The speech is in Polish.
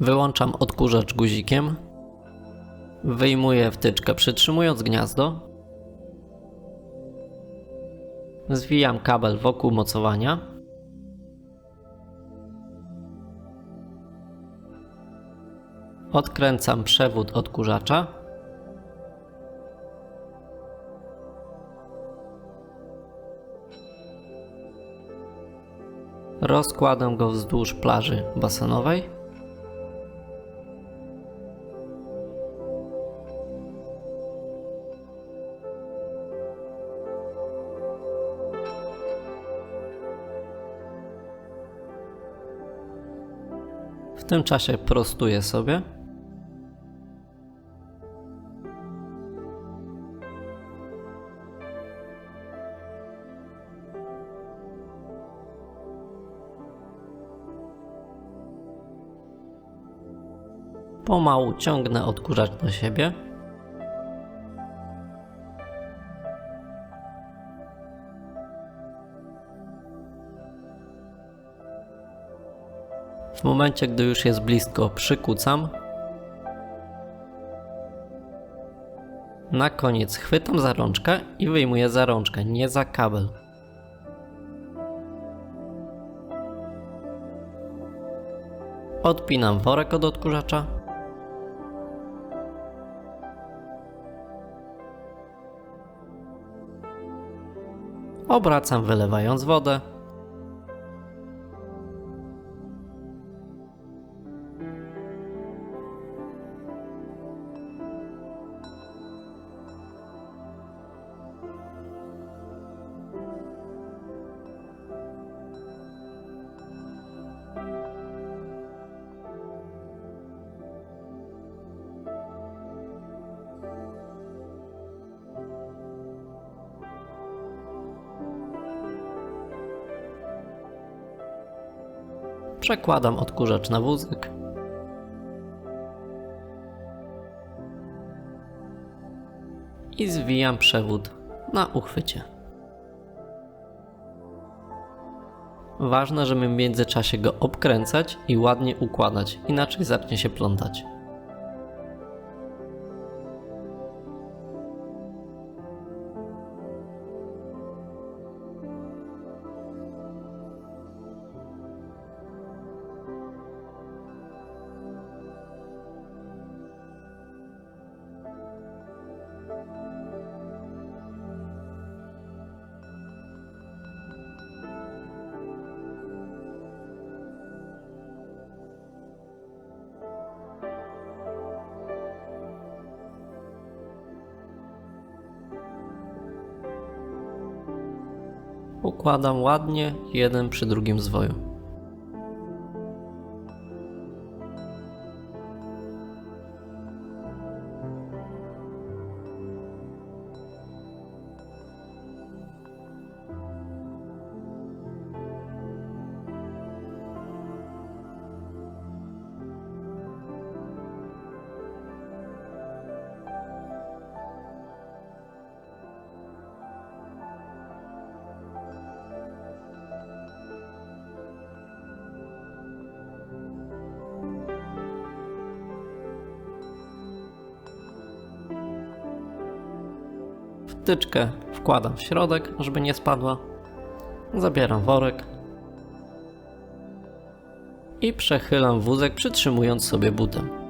Wyłączam odkurzacz guzikiem. Wyjmuję wtyczkę przytrzymując gniazdo. Zwijam kabel wokół mocowania. Odkręcam przewód odkurzacza. Rozkładam go wzdłuż plaży basenowej. W tym czasie prostuję sobie. Pomału ciągnę odkurzacz do siebie. W momencie, gdy już jest blisko, przykucam. Na koniec chwytam za rączkę i wyjmuję za rączkę, nie za kabel. Odpinam worek od odkurzacza. Obracam wylewając wodę. Przekładam odkurzacz na wózek. I zwijam przewód na uchwycie. Ważne, żeby w międzyczasie go obkręcać i ładnie układać, inaczej zacznie się plątać. Układam ładnie, jeden przy drugim zwoju. Wtyczkę wkładam w środek, żeby nie spadła. Zabieram worek i przechylam wózek, przytrzymując sobie butem.